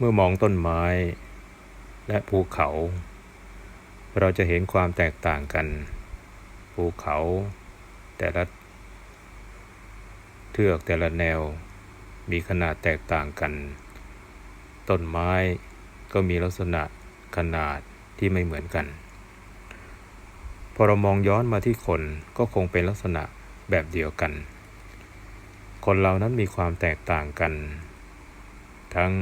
เมื่อมองต้นไม้ และภูเขา เราจะเห็นความแตกต่างกัน ภูเขาแต่ละเทือกแต่ละแนว มีขนาดแตกต่างกัน ต้นไม้ก็มีลักษณะขนาดที่ไม่เหมือนกัน พอเรามองย้อนมาที่คนก็คงเป็นลักษณะแบบเดียวกัน คนเรานั้นมีความแตกต่างกัน ทั้ง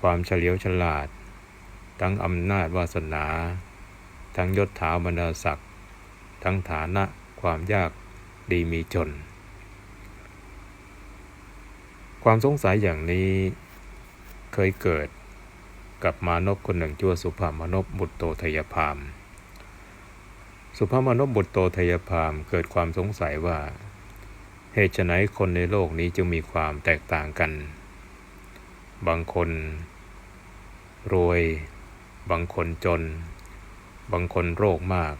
ความเฉลียวฉลาด ทั้งอำนาจวาสนา ทั้งยศถาบรรดาศักดิ์ทั้งฐานะความยากดีมีจน ความสงสัยอย่างนี้เคยเกิดกับมานพคนหนึ่งชื่อว่าสุภามานพบุตรโตทยพาม สุภามานพบุตรโตทยพามเกิดความสงสัยว่าเหตุไฉนคนในโลกนี้จึงมีความแตกต่างกัน บางคน รวย บางคนจน บางคนโรคมาก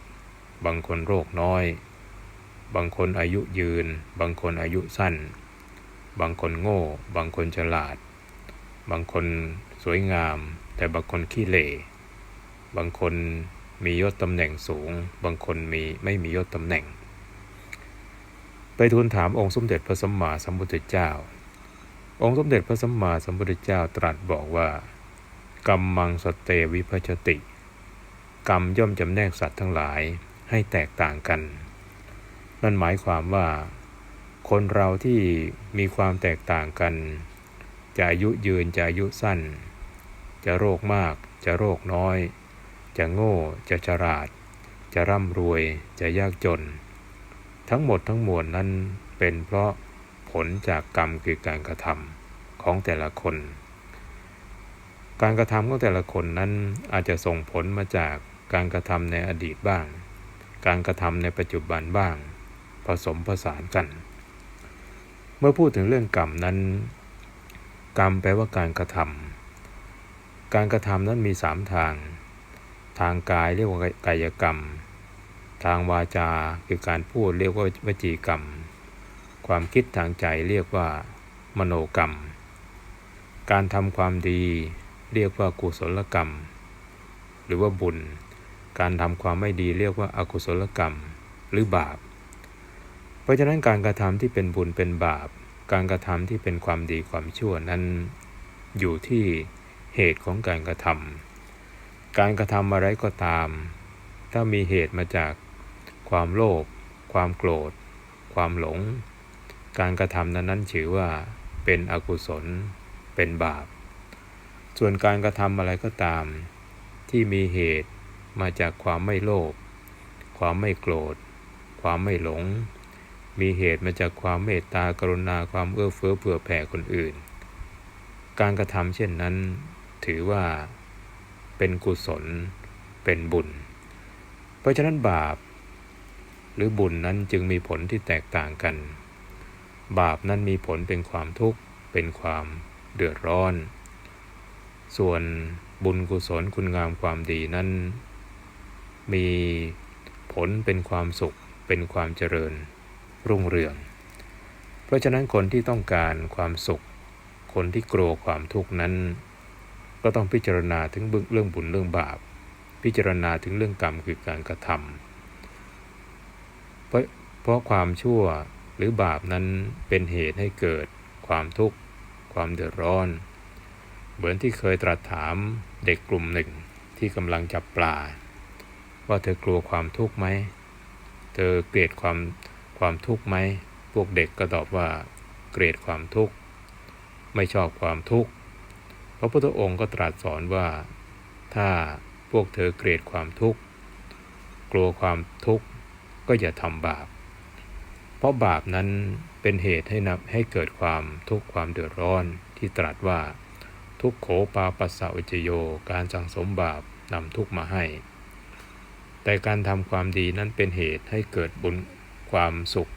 บางคนโรคน้อย บางคนอายุยืน บางคนอายุสั้น บางคนโง่ บางคนฉลาด บางคนสวยงาม แต่บางคนขี้เหร่บางคนมียศตำแหน่งสูง บางคนมีไม่มียศตำแหน่ง ไปทูลถามองค์สมเด็จพระสัมมาสัมพุทธเจ้า องค์สมเด็จพระสัมมาสัมพุทธเจ้าตรัสบอกว่ากรรมมังสเตวิพชติ กรรมย่อมจำแนกสัตว์ทั้งหลายให้แตกต่างกัน นั่นหมายความว่า คนเราที่มีความแตกต่างกัน จะอายุยืนจะอายุสั้น จะโรคมาก จะโรคน้อย จะโง่ จะฉลาด จะร่ำรวย จะยากจน ทั้งหมดทั้งมวลนั้นเป็นเพราะ ผลจากกรรมคือการกระทำของแต่ละคน การกระทำของแต่ละคนนั้นอาจจะส่งผลมาจากการกระทำในอดีตบ้าง การกระทำในปัจจุบันบ้าง ผสมผสานกัน เมื่อพูดถึงเรื่องกรรมนั้น กรรมแปลว่าการกระทำการกระทำนั้นมีสามทาง ทางกายเรียกว่ากายกรรม ทางวาจาคือการพูดเรียกว่าวจีกรรม ความคิดทางใจเรียกว่า มโนกรรม การทำความดีเรียกว่ากุศลกรรม หรือว่าบุญ การทำความไม่ดีเรียกว่าอากุศลกรรม หรือบาป เพราะฉะนั้นการกระทำที่เป็นบุญเป็นบาป การกระทำที่เป็นความดีความชั่วนั้น อยู่ที่เหตุของการกระทำการกระทำอะไรก็ตาม ถ้ามีเหตุมาจากความโลภความโกรธ ความหลง การกระทำนั้นนั้นถือว่าเป็นอกุศล เป็นบาป ส่วนการกระทำอะไรก็ตาม ที่มีเหตุมาจากความไม่โลภ ความไม่โกรธ ความไม่หลง มีเหตุมาจากความเมตตากรุณาความเอื้อเฟื้อเผื่อแผ่คนอื่น การกระทำเช่นนั้นถือว่าเป็นกุศล เป็นบุญ เพราะฉะนั้นบาป หรือบุญนั้นจึงมีผลที่แตกต่างกัน บาปนั้นมีผลเป็นความทุกข์เป็นความเดือดร้อน ส่วนบุญกุศลคุณงามความดีนั้น มีผลเป็นความสุข เป็นความเจริญรุ่งเรือง เพราะฉะนั้นคนที่ต้องการความสุข คนที่กลัวความทุกข์นั้น ก็ต้องพิจารณาถึงเรื่องบุญเรื่องบาป พิจารณาถึงเรื่องกรรมคือการกระทำเพราะเพราะความชั่ว หรือบาปนั้นเป็นเหตุให้เกิดความทุกข์ ความเดือดร้อน เหมือนที่เคยตรัสถามเด็กกลุ่มหนึ่งที่กำลังจับปลา ว่าเธอกลัวความทุกข์ไหม เธอเกลียดความความทุกข์ไหม พวกเด็กก็ตอบว่าเกลียดความทุกข์ ไม่ชอบความทุกข์ พระพุทธองค์ก็ตรัสสอนว่า ถ้าพวกเธอเกลียดความทุกข์ กลัวความทุกข์ก็อย่าทำบาป เพราะบาปนั้นเป็นเหตุให้นำให้เกิดความทุกข์ความเดือดร้อนที่ตรัสว่า ทุกโขปาปัสสะอุจโยการสังสมบาปนำทุกข์มาให้ แต่การทำความดีนั้นเป็นเหตุให้เกิดบุญความสุข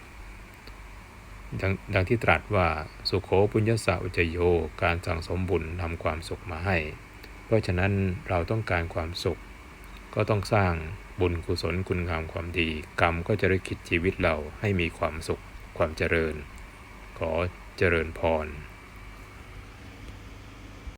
ดังดังที่ตรัสว่าสุโขปุญญสะอุจโยการสั่งสมบุญทำความสุขมาให้ เพราะฉะนั้นเราต้องการความสุข ก็ต้องสร้าง บุญกุศลคุณงามความดี กรรมก็จะได้คิดชีวิตเราให้มีความสุขความเจริญ ขอเจริญพร